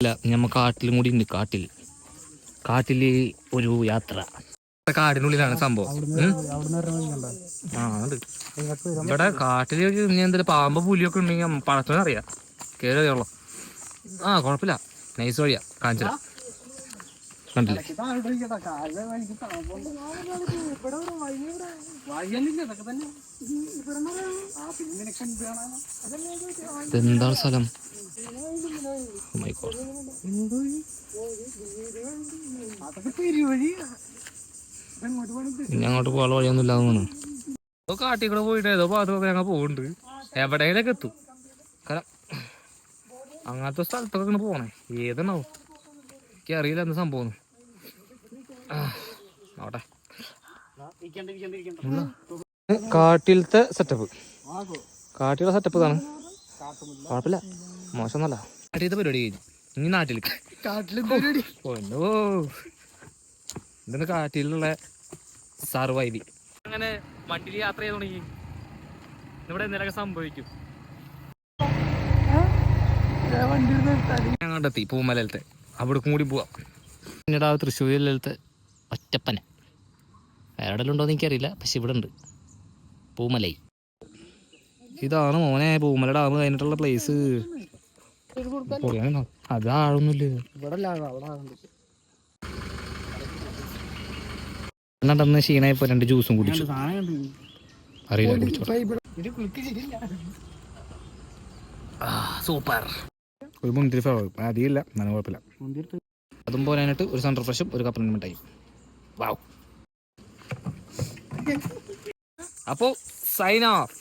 ഇല്ല നമ്മ കാട്ടിലും കൂടി ഉണ്ട് കാട്ടിൽ. കാട്ടിൽ ഒരു യാത്ര. കാടിനുള്ളിലാണ് സംഭവം. ആ ഉണ്ട്. ഇവിടെ കാട്ടിൽ എന്തെങ്കിലും പാമ്പ് പുലിയൊക്കെ ഉണ്ടെങ്കിൽ കേറി അറിയാമല്ലോ ആ കുഴപ്പമില്ല. നൈസ് വഴിയാ കാണിച്ചില്ല കണ്ടില്ലേ? ഇതെന്താണ് സ്ഥലം? Oh my God. ഇനി അങ്ങോട്ട് പോകാൻ വഴിയൊന്നും ഇല്ലാന്ന് തോന്നുന്നു. കൂടെ കാട്ടിക്കൂടെ പോയിട്ട് ഏതോ ഭാഗത്തൊക്കെ ഞങ്ങൾ പോകുന്നുണ്ട് എവിടെയെങ്കിലൊക്കെ എത്തും. കാരണം അങ്ങനത്തെ സ്ഥലത്തൊക്കെ ഇങ്ങനെ പോകണേ ഏതുണ്ടാവും? എനിക്ക് അറിയില്ല എന്ത് സംഭവം നോട്ടെ കാട്ടിലത്തെ സെറ്റപ്പ് കാട്ടിലെ സെറ്റപ്പ് ഇതാണ്. കുഴപ്പമില്ല. മോശമൊന്നല്ല കാട്ടിലത്തെ പരിപാടി. കഴിഞ്ഞു ഇനി നാട്ടിൽ ഒന്നോ ഇതാണ് കാട്ടിലുള്ള സർവൈവി അങ്ങനെ വണ്ടിയിൽ യാത്ര ചെയ്ത് തുടങ്ങി. ഇവിടെ എന്തെങ്കിലുമൊക്കെ സംഭവിക്കും. ഞങ്ങളുടെ എത്തി പൂമലയിലത്തെ. അവിടേക്കും കൂടി പോവാം. പിന്നീട് ആ തൃശ്ശൂരിലത്തെ ഒറ്റപ്പന. വേറെ എന്ന് എനിക്കറിയില്ല. പക്ഷെ ഇവിടെ ഉണ്ട്. പൂമലൈ. ഇതാണ് മോനെ. പൂമല ഡാം കഴിഞ്ഞിട്ടുള്ള പ്ലേസ് അത് ആഴൊന്നുമില്ല ക്ഷീണായപ്പോ രണ്ട് ജ്യൂസും കുടിച്ചു. അറിയില്ല കുടിച്ചോ സൂപ്പർ. ഒരു മുന്തിരി ഫ്ലവർ അധികമില്ല. നല്ല കുഴപ്പമില്ല. അതും പോരാനായിട്ട് ഒരു സെൻട്രൽ ഫ്രഷും ഒരു കപ്പലിന് മിഠായി വാവ് അപ്പോൾ സൈൻ ഓഫ്